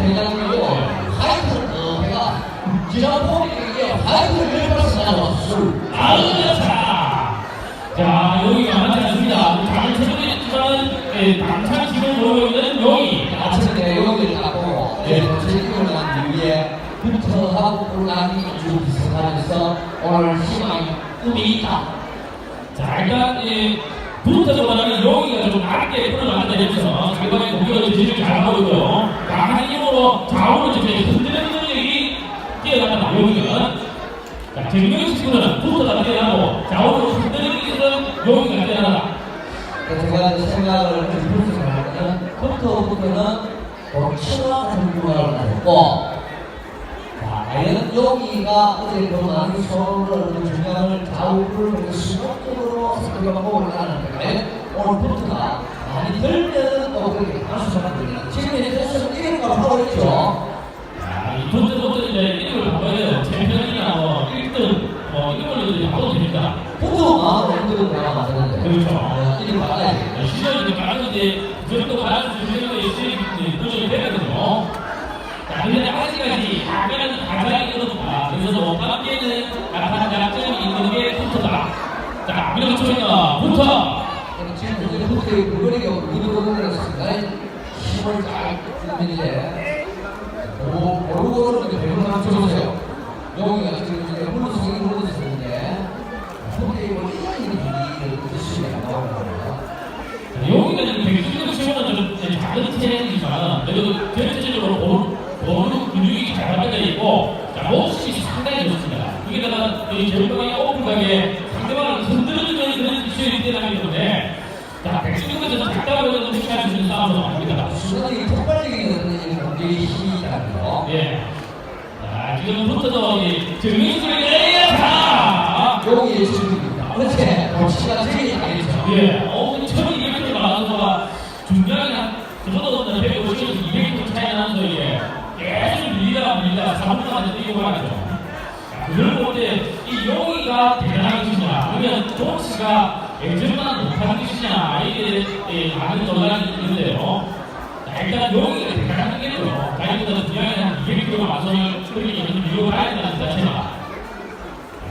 대장이고 하이트는 어, 지난 폼이 이게 하이트를 열받아서 나왔어. 아우 자, 자 여기가 많지 않습니다. 다른 체중이지만 예, 당찬 지금 보고 있는 여기. 아침에 닦고 네. 제기를 난 뒤에 부터하고 올라가기 좀 비슷하면서 오늘 희망이 꿈이 있다. 자 일단 이 부터보다는 여기가 좀 낮게 풀어나간다 해서 상당히 공격을 제일 잘하고 있고요. 강한 좌우로 이제 흔들리는 능력이 뛰어난다 여기는. 자 정명 친구는 부터가 뛰어나고 좌우로 흔들리는 기술은 여기가 뛰어나다. 제가 생각을 해보면서 말하면 부터부터는 치와 공부를 하고 자, 과연 여기가 어제 그 많은 서로를 중간을 좌우를 수동적으로 살펴보고 올라가는 거예요. 오늘부터가 많이 또 그렇게 가수 하고 있죠. 자, 이 부터부터 이제 이름을 바꿔야 챔피언이나 뭐 1등 뭐 이런 걸로 바꿔도 됩니다. 부터가 원들은 내가 맞았는데. 그렇죠. 1위 받아야지. 시절이 가는데 그 정도 받아줄 수 있는 거에 수익이 도전이 되거든요. 자, 근데 아직까지 약간 가장이 그렇다. 그래서 뭐 밖에는 약간 약점이 있는 게 부터다. 자, 밀어붙여있나 부터. 지금 이제 부터의 물건이 우리도 상당히 힘을 잘 주는데 그리고 고루고루 이렇게 배분 맞춰주세요. 여기가 지금 이제 물러서기 물러서는데 뭐 이런 일이 드시면 안 나오는 겁니다. 자, 여기가 지금 백수적 치고는 좀 작은 체형이지만 그래도 보는, 보는 근육이 잘 발달되어 있고 자, 목이 상당히 좋습니다. 여기다가 이 절벽이 오픈하게 상대방을 흔들어주는 그런 기술이 뛰어나기 해도 무시할 수 있는 싸움은 아닙니다. 순간이 폭발적인 공격의 힘이 있다고요. 예. 자, 이 정민수를 내야 자! 여기에 지금입니다. 그렇지. 복시가 제일 강했죠. 예. 어, 1200km 나가서가 중량이 한, 저보다 150에서 200km 차이 나는 소리에 계속 밀리다가 밀리다가 3분 안에 뛰고 가죠. 자, 그걸 볼때이 용이가 대단한 것이냐, 아니면 종씨가 예전보다 못한 것이냐, 예, 많은 논란이 있는데요. 자, 일단 용이가 대단한 게죠. 자기보다 중량이 한 200km 마선을 끌리기 위해서 밀고 가야 된다는 자체가.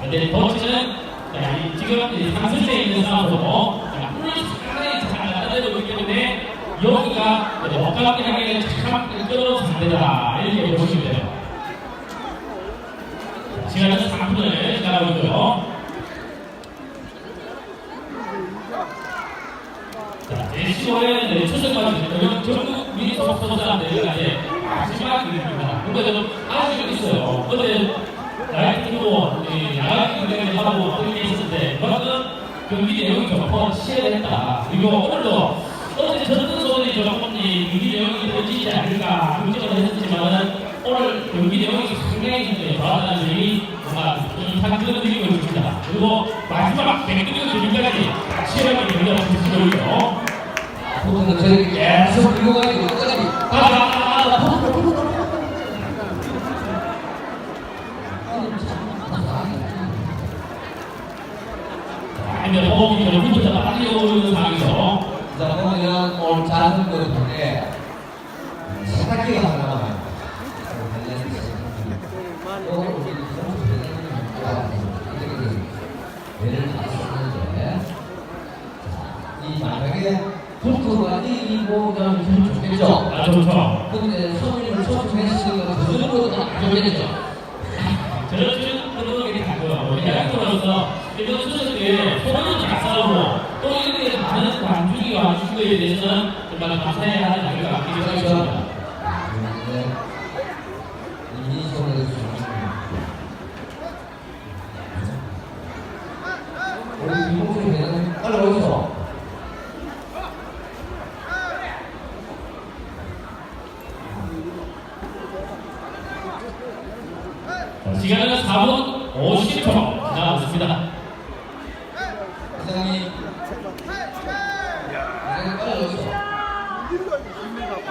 근데 더치는 자, 이 지금 이 상승세에 있는 싸움으로 물을 상당히 잘 받아들이고 있기 때문에 여기가 억압하게 착하게 끌어서 상대다 이렇게 보시면 돼요. 자, 시간은 3분을 지나가고 있고요. 자, 제15회 추석까지 전국 미니 소속선수단들 이제 마지막 일입니다. 근데 좀 아쉬움이 있어요. 어제 라이트로 야간 경기를 하고 어떻게 있었는데 그만큼 경기 내용이 조금 치열했다. 그리고 오늘도 어제 소리 조금 이 경기 내용이 떨어지지 않을까 걱정을 했었지만은 오늘 경기 내용이 상당히 좋았다는 점이 뭔가 좀 상승을 드리고 있습니다. 그리고 마지막 백두경 경기까지 경기가 붙이고 있고 부터는 저렇게 계속 밀고 가지고 끝까지. 아, 아니면 호흡이 좀 훑어서 빨리 오는 상황에서 자, 보면 오늘 작은 거 중에 세탁기가 하나 나와요. 불토가 이기고 그다음에 기분 좋겠죠. 아 좋죠. 근데 소민을 초청했으니까 그 정도는 안 좋겠죠. 저런 그런 가고요. 대학교로서 이런 수석에 소문을 잘 싸우고 또 이렇게 많은 관중이 와주신 거에 대해서는 정말 감사해야 하는 자리가 있기 때문입니다. 우리 김봉수 회장님 빨리 오셔서 자, 시간은 4분 50초 지나고 있습니다. 회장님 회장님 빨리 오셔서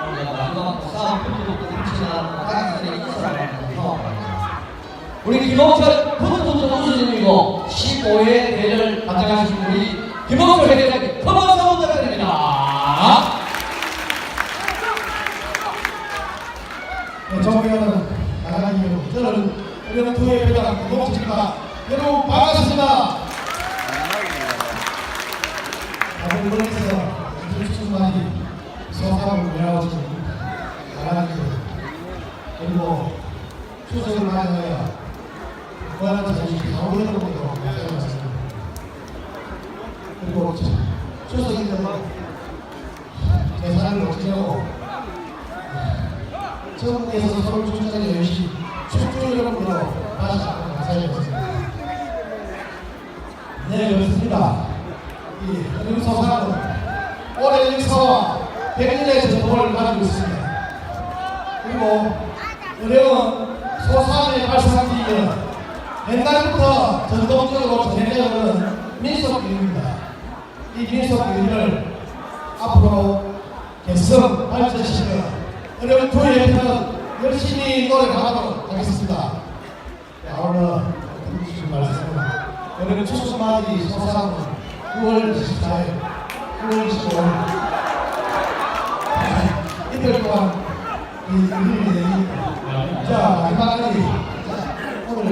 우리가 마지막 싸움 끝으로 끝이나 하기 전에 인사를 우리 김홍철 부부부부 우수님이고 15회 대회를 관장하신 우리 김홍철 회장님 큰 박수 부탁드립니다. 네, 존경하는 나가기 저는 우리는 투의 배당 노동입니다. 여러분 반갑습니다. 다들 그래서 출수만이 소상을 외워지는 나가기 그리고 추석을 맞이하여 무한한 자유시 가오르는 것도 마찬가지입니다. 그리고 추석인데도 계산을 지내고 전국에서 서울 출장에 열심히 축주여러분으로 다시 한번 감사드리겠습니다. 네, 그렇습니다. 이 은소사는 올해 역사와 백년의 전통을 가지고 있습니다. 그리고 어려운 소사의 발상기에 옛날부터 전통적으로 전해져오는 민속기입니다. 이 민속기를 앞으로 개성 발전시켜 어려운 도의회는 열심히 노력하도록 하겠습니다. 네, 오늘 해주신 말씀은 여러분 추수마을이 소상은 9월 24일, 9월 15일 이틀 동안 이 일이 되니까 자 마지막까지 오늘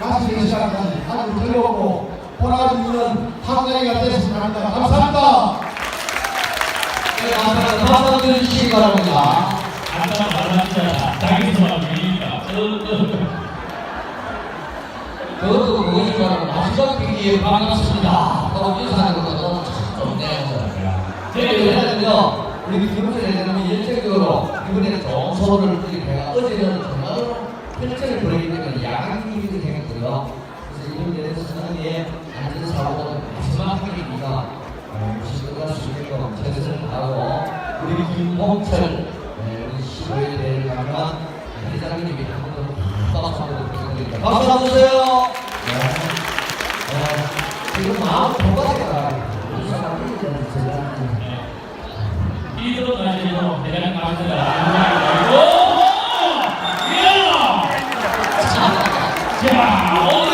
마치는 시간까지 아주 즐겁고 보람 있는 한가위가 되셨으면 합니다. 감사합니다. 네, 감사합니다. 한번 주시기 바랍니다. 그것도 그것이지만 마지막 경기에 반갑습니다. 하고 인사하는 것도 좋네요. 저희 왜냐면요, 우리 김문재 대장님이 일적으로 이번에 좋은 소를 드리고 제가 어제는 정말로 펼쳐를 벌이기 때문에 야간기이 생겼고요. 그래서 이번 대에서 선언에 안전사고는 마지막 경기니까 시도할 수 있게끔 최선을 다하고 우리 김홍철 네, 우리 시도에 대해 가면 이 사람을 얘기하는 거죠. 대단히 감사합니다. 감사합니다. 자, 자, 오늘